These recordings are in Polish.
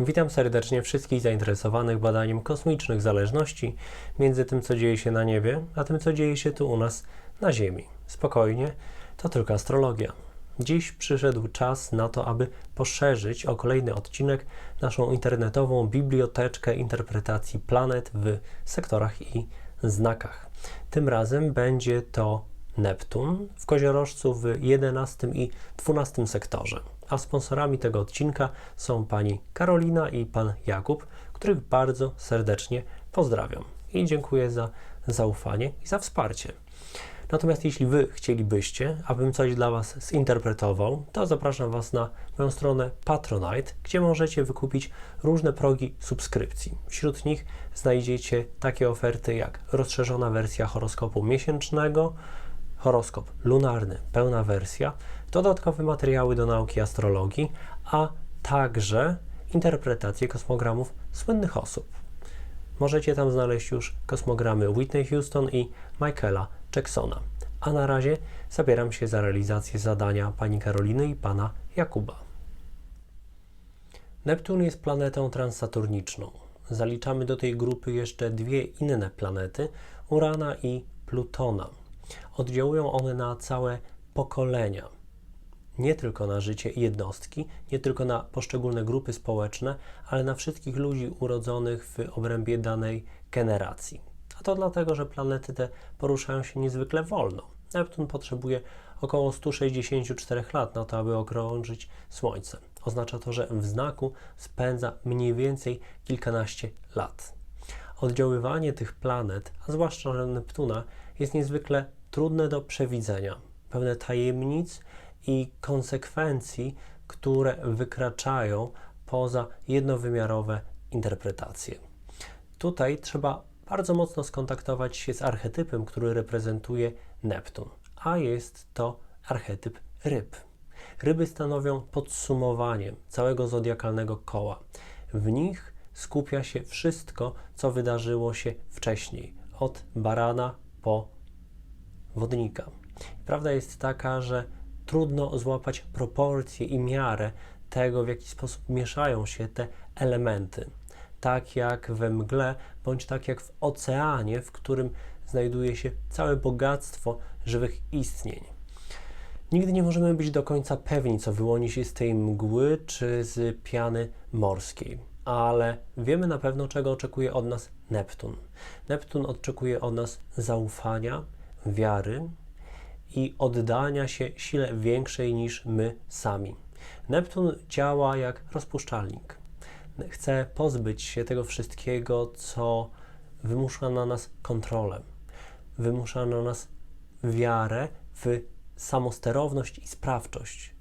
Witam serdecznie wszystkich zainteresowanych badaniem kosmicznych zależności między tym, co dzieje się na niebie, a tym, co dzieje się tu u nas na Ziemi. Spokojnie, to tylko astrologia. Dziś przyszedł czas na to, aby poszerzyć o kolejny odcinek naszą internetową biblioteczkę interpretacji planet w sektorach i znakach. Tym razem będzie to Neptun w koziorożcu w 11 i 12 sektorze. A sponsorami tego odcinka są pani Karolina i pan Jakub, których bardzo serdecznie pozdrawiam i dziękuję za zaufanie i za wsparcie. Natomiast jeśli Wy chcielibyście, abym coś dla Was zinterpretował, to zapraszam Was na moją stronę Patronite, gdzie możecie wykupić różne progi subskrypcji. Wśród nich znajdziecie takie oferty jak rozszerzona wersja horoskopu miesięcznego, horoskop lunarny, pełna wersja, dodatkowe materiały do nauki astrologii, a także interpretacje kosmogramów słynnych osób. Możecie tam znaleźć już kosmogramy Whitney Houston i Michaela Jacksona. A na razie zabieram się za realizację zadania pani Karoliny i pana Jakuba. Neptun jest planetą transsaturniczną. Zaliczamy do tej grupy jeszcze dwie inne planety, Urana i Plutona. Oddziałują one na całe pokolenia. Nie tylko na życie jednostki, nie tylko na poszczególne grupy społeczne, ale na wszystkich ludzi urodzonych w obrębie danej generacji. A to dlatego, że planety te poruszają się niezwykle wolno. Neptun potrzebuje około 164 lat na to, aby okrążyć Słońce. Oznacza to, że w znaku spędza mniej więcej kilkanaście lat. Oddziaływanie tych planet, a zwłaszcza Neptuna, jest niezwykle trudne do przewidzenia, pełne tajemnic i konsekwencji, które wykraczają poza jednowymiarowe interpretacje. Tutaj trzeba bardzo mocno skontaktować się z archetypem, który reprezentuje Neptun, a jest to archetyp ryb. Ryby stanowią podsumowanie całego zodiakalnego koła. W nich skupia się wszystko, co wydarzyło się wcześniej, od barana po wodnika. Prawda jest taka, że trudno złapać proporcje i miarę tego, w jaki sposób mieszają się te elementy. Tak jak we mgle, bądź tak jak w oceanie, w którym znajduje się całe bogactwo żywych istnień. Nigdy nie możemy być do końca pewni, co wyłoni się z tej mgły czy z piany morskiej, ale wiemy na pewno, czego oczekuje od nas Neptun. Neptun oczekuje od nas zaufania, wiary i oddania się sile większej niż my sami. Neptun działa jak rozpuszczalnik. Chce pozbyć się tego wszystkiego, co wymusza na nas kontrolę, wymusza na nas wiarę w samosterowność i sprawczość.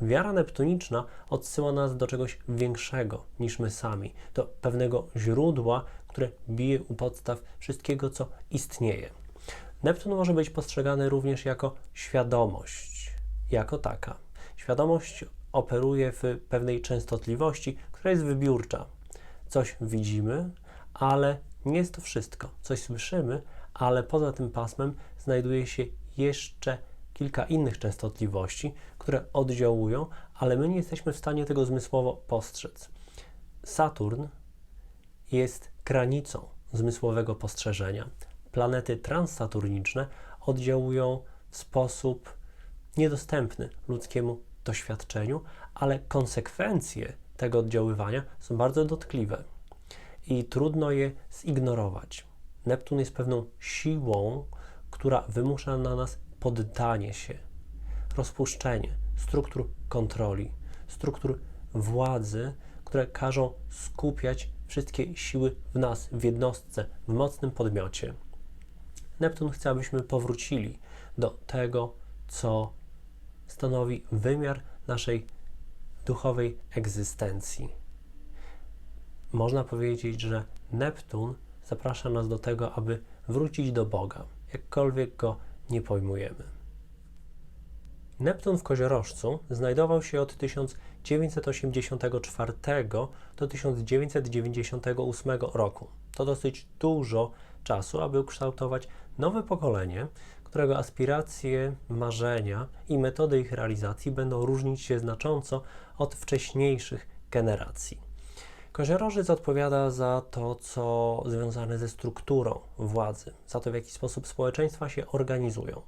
Wiara neptuniczna odsyła nas do czegoś większego niż my sami, do pewnego źródła, które bije u podstaw wszystkiego, co istnieje. Neptun może być postrzegany również jako świadomość, jako taka. Świadomość operuje w pewnej częstotliwości, która jest wybiórcza. Coś widzimy, ale nie jest to wszystko. Coś słyszymy, ale poza tym pasmem znajduje się jeszcze kilka innych częstotliwości, które oddziałują, ale my nie jesteśmy w stanie tego zmysłowo postrzec. Saturn jest granicą zmysłowego postrzeżenia. Planety transsaturniczne oddziałują w sposób niedostępny ludzkiemu doświadczeniu, ale konsekwencje tego oddziaływania są bardzo dotkliwe i trudno je zignorować. Neptun jest pewną siłą, która wymusza na nas poddanie się, rozpuszczenie struktur kontroli, struktur władzy, które każą skupiać wszystkie siły w nas, w jednostce, w mocnym podmiocie. Neptun chce, abyśmy powrócili do tego, co stanowi wymiar naszej duchowej egzystencji. Można powiedzieć, że Neptun zaprasza nas do tego, aby wrócić do Boga, jakkolwiek go nie pojmujemy. Neptun w Koziorożcu znajdował się od 1984 do 1998 roku. To dosyć dużo czasu, aby ukształtować nowe pokolenie, którego aspiracje, marzenia i metody ich realizacji będą różnić się znacząco od wcześniejszych generacji. Koziorożec odpowiada za to, co związane ze strukturą władzy, za to, w jaki sposób społeczeństwa się organizują.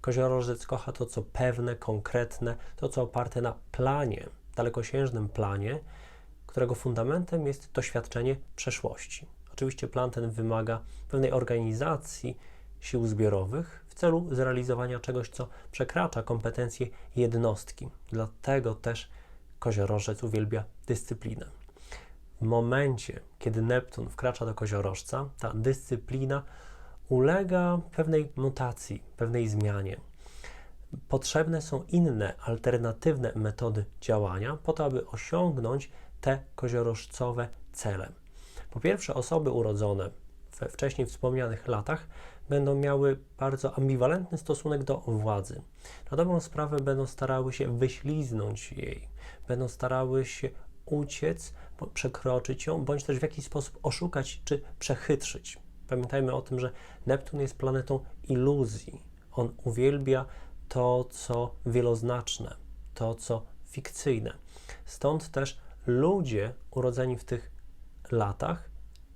Koziorożec kocha to, co pewne, konkretne, to, co oparte na planie, dalekosiężnym planie, którego fundamentem jest doświadczenie przeszłości. Oczywiście plan ten wymaga pewnej organizacji sił zbiorowych w celu zrealizowania czegoś, co przekracza kompetencje jednostki. Dlatego też koziorożec uwielbia dyscyplinę. W momencie, kiedy Neptun wkracza do koziorożca, ta dyscyplina ulega pewnej mutacji, pewnej zmianie. Potrzebne są inne, alternatywne metody działania po to, aby osiągnąć te koziorożcowe cele. Po pierwsze, osoby urodzone we wcześniej wspomnianych latach będą miały bardzo ambiwalentny stosunek do władzy. Na dobrą sprawę będą starały się wyśliznąć jej, będą starały się uciec, przekroczyć ją, bądź też w jakiś sposób oszukać czy przechytrzyć. Pamiętajmy o tym, że Neptun jest planetą iluzji. On uwielbia to, co wieloznaczne, to, co fikcyjne. Stąd też ludzie urodzeni w tych latach,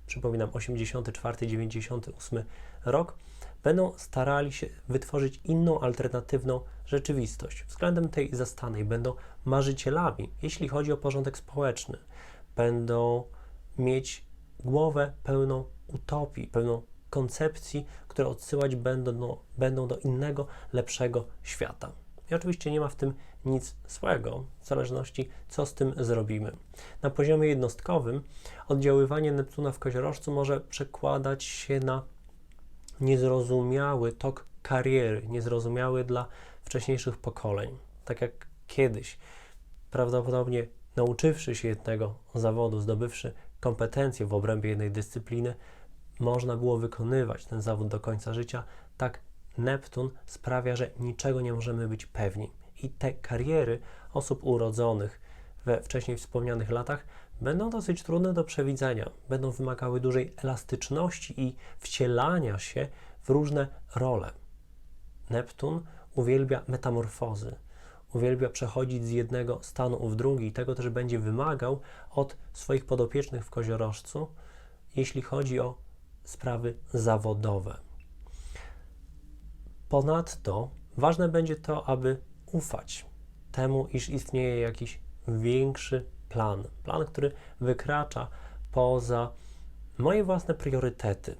przypominam 84-98 rok, będą starali się wytworzyć inną, alternatywną rzeczywistość. Względem tej zastanej będą marzycielami, jeśli chodzi o porządek społeczny. Będą mieć głowę pełną utopii, pełną koncepcji, które odsyłać będą będą do innego, lepszego świata. I oczywiście nie ma w tym nic złego, w zależności co z tym zrobimy. Na poziomie jednostkowym oddziaływanie Neptuna w koziorożcu może przekładać się na niezrozumiały tok kariery, niezrozumiały dla wcześniejszych pokoleń. Tak jak kiedyś, prawdopodobnie nauczywszy się jednego zawodu, zdobywszy kompetencje w obrębie jednej dyscypliny, można było wykonywać ten zawód do końca życia, tak Neptun sprawia, że niczego nie możemy być pewni. I te kariery osób urodzonych we wcześniej wspomnianych latach będą dosyć trudne do przewidzenia, będą wymagały dużej elastyczności i wcielania się w różne role. Neptun uwielbia metamorfozy, uwielbia przechodzić z jednego stanu w drugi i tego też będzie wymagał od swoich podopiecznych w koziorożcu, jeśli chodzi o sprawy zawodowe. Ponadto ważne będzie to, aby ufać temu, iż istnieje jakiś większy plan, plan, który wykracza poza moje własne priorytety,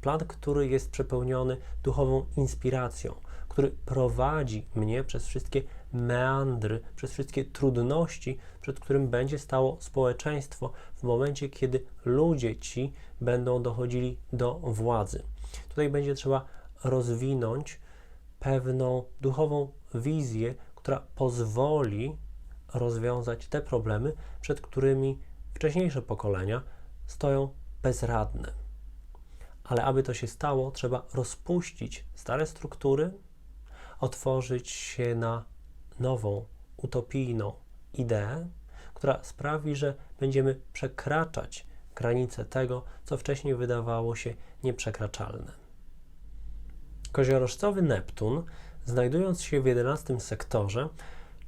plan, który jest przepełniony duchową inspiracją, który prowadzi mnie przez wszystkie meandry, przez wszystkie trudności, przed którym będzie stało społeczeństwo w momencie, kiedy ludzie ci będą dochodzili do władzy. Tutaj będzie trzeba rozwinąć pewną duchową wizję, która pozwoli rozwiązać te problemy, przed którymi wcześniejsze pokolenia stoją bezradne. Ale aby to się stało, trzeba rozpuścić stare struktury, otworzyć się na nową, utopijną ideę, która sprawi, że będziemy przekraczać granice tego, co wcześniej wydawało się nieprzekraczalne. Koziorożcowy Neptun, znajdując się w jedenastym sektorze,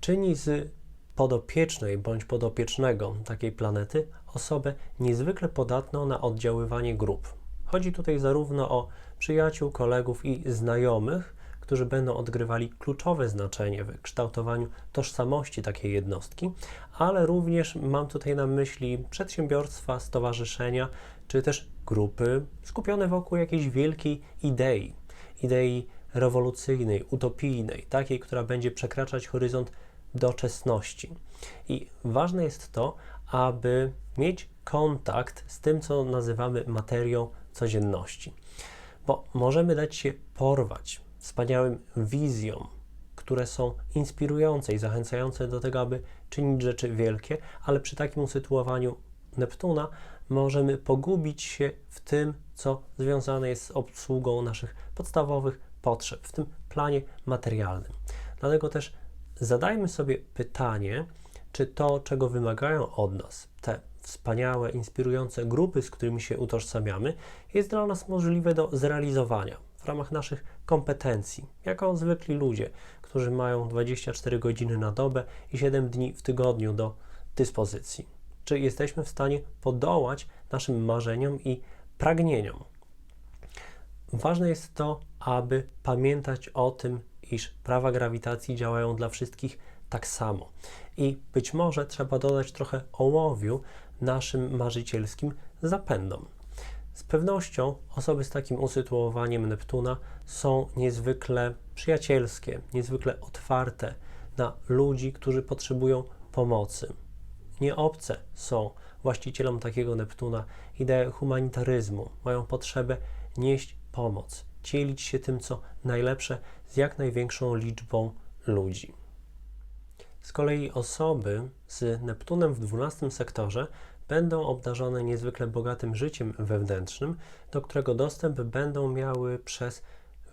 czyni z podopiecznej bądź podopiecznego takiej planety osobę niezwykle podatną na oddziaływanie grup. Chodzi tutaj zarówno o przyjaciół, kolegów i znajomych, którzy będą odgrywali kluczowe znaczenie w kształtowaniu tożsamości takiej jednostki, ale również mam tutaj na myśli przedsiębiorstwa, stowarzyszenia czy też grupy skupione wokół jakiejś wielkiej idei, idei rewolucyjnej, utopijnej, takiej, która będzie przekraczać horyzont doczesności. I ważne jest to, aby mieć kontakt z tym, co nazywamy materią codzienności, bo możemy dać się porwać wspaniałym wizjom, które są inspirujące i zachęcające do tego, aby czynić rzeczy wielkie, ale przy takim usytuowaniu Neptuna możemy pogubić się w tym, co związane jest z obsługą naszych podstawowych potrzeb, w tym planie materialnym. Dlatego też zadajmy sobie pytanie, czy to, czego wymagają od nas te wspaniałe, inspirujące grupy, z którymi się utożsamiamy, jest dla nas możliwe do zrealizowania w ramach naszych kompetencji, jako zwykli ludzie, którzy mają 24 godziny na dobę i 7 dni w tygodniu do dyspozycji. czy jesteśmy w stanie podołać naszym marzeniom i pragnieniom. Ważne jest to, aby pamiętać o tym, iż prawa grawitacji działają dla wszystkich tak samo. I być może trzeba dodać trochę ołowiu naszym marzycielskim zapędom. Z pewnością osoby z takim usytuowaniem Neptuna są niezwykle przyjacielskie, niezwykle otwarte na ludzi, którzy potrzebują pomocy. Nie obce są właścicielom takiego Neptuna idee humanitaryzmu, mają potrzebę nieść pomoc, dzielić się tym, co najlepsze z jak największą liczbą ludzi. Z kolei osoby z Neptunem w 12 sektorze będą obdarzone niezwykle bogatym życiem wewnętrznym, do którego dostęp będą miały przez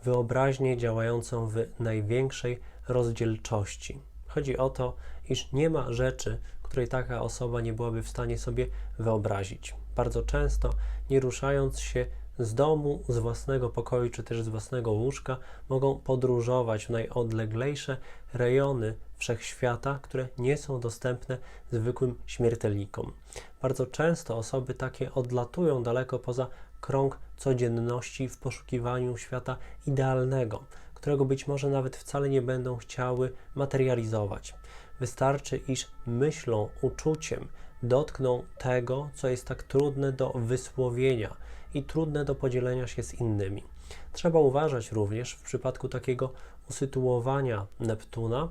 wyobraźnię działającą w największej rozdzielczości. Chodzi o to, iż nie ma rzeczy, której taka osoba nie byłaby w stanie sobie wyobrazić. Bardzo często, nie ruszając się z domu, z własnego pokoju czy też z własnego łóżka, mogą podróżować w najodleglejsze rejony wszechświata, które nie są dostępne zwykłym śmiertelnikom. Bardzo często osoby takie odlatują daleko poza krąg codzienności w poszukiwaniu świata idealnego, którego być może nawet wcale nie będą chciały materializować. Wystarczy, iż myślą, uczuciem dotkną tego, co jest tak trudne do wysłowienia i trudne do podzielenia się z innymi. Trzeba uważać również w przypadku takiego usytuowania Neptuna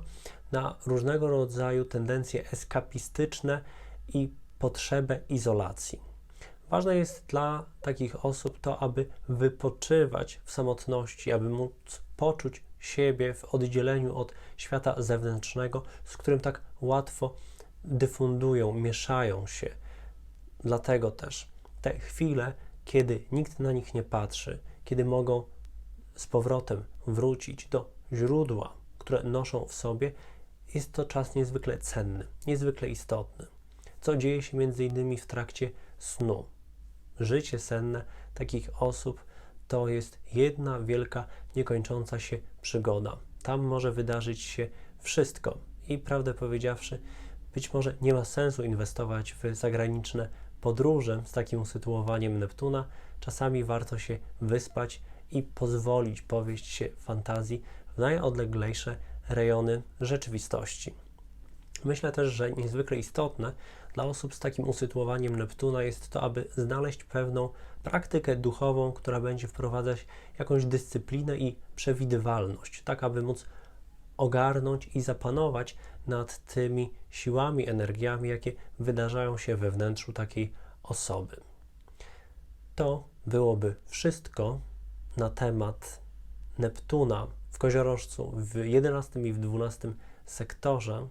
na różnego rodzaju tendencje eskapistyczne i potrzebę izolacji. Ważne jest dla takich osób to, aby wypoczywać w samotności, aby móc poczuć siebie w oddzieleniu od świata zewnętrznego, z którym tak łatwo dyfundują, mieszają się. Dlatego też te chwile, kiedy nikt na nich nie patrzy, kiedy mogą z powrotem wrócić do źródła, które noszą w sobie, jest to czas niezwykle cenny, niezwykle istotny. Co dzieje się między innymi w trakcie snu. Życie senne takich osób to jest jedna wielka, niekończąca się przygoda. Tam może wydarzyć się wszystko i prawdę powiedziawszy, być może nie ma sensu inwestować w zagraniczne podróże z takim usytuowaniem Neptuna. Czasami warto się wyspać i pozwolić powieść się fantazji w najodleglejsze rejony rzeczywistości. Myślę też, że niezwykle istotne dla osób z takim usytuowaniem Neptuna jest to, aby znaleźć pewną praktykę duchową, która będzie wprowadzać jakąś dyscyplinę i przewidywalność, tak aby móc ogarnąć i zapanować nad tymi siłami, energiami, jakie wydarzają się we wnętrzu takiej osoby. To byłoby wszystko na temat Neptuna w koziorożcu w 11 i w 12 sektorze.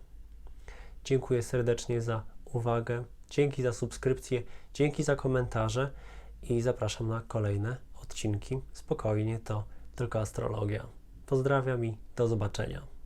Dziękuję serdecznie za uwagę, dzięki za subskrypcję, dzięki za komentarze i zapraszam na kolejne odcinki. Spokojnie, to tylko astrologia. Pozdrawiam i do zobaczenia.